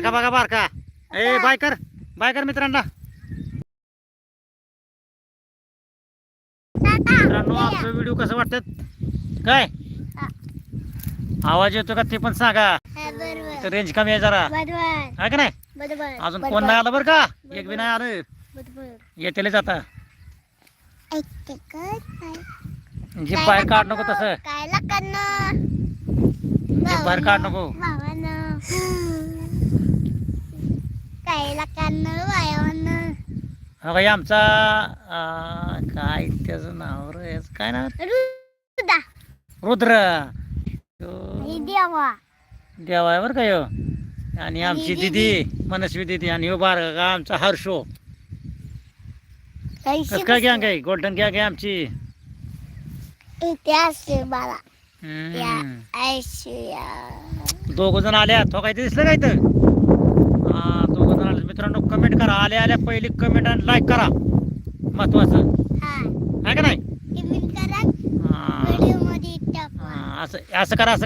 बारका बघा बारका. ए बाय कर बाय कर मित्रांना मित्रांनो आमचं व्हिडिओ कसं वाटतात काय? आवाज येतो का ते पण सांगा. रेंज कमी आहे जरा. आहे का नाही? अजून कोण नाही आलं बरं का? एक बी नाही आलं. बरोबर. येतेलेच आता. ऐकते काय जे बाहेर काढ नको तसं. बाहेर काढ नको. भावानं काय लागणार भावानं हा बाई आमचा अं, काय त्याचं नाव रे? याचं काय नाव? रुदा रुद्र. हे देवा. देवा बरं का ह्यो. आणि आमची दिदी. मनस्वी दिदी आणि ह्यो बार का आमचा हर्षो. कसं काय गँग आहे? गोल्डन गँग आहे आमची. हम्म. ऐशिया दोघ जण आल्या. तो काय ते दिसलं काय तर हा दोघ जण आले मित्रांनो कमेंट करा. आल्या आल्या पहिली कमेंट आणि लाईक करा. महत्वाचं. हा. आहे का नाही? असं असं करा असं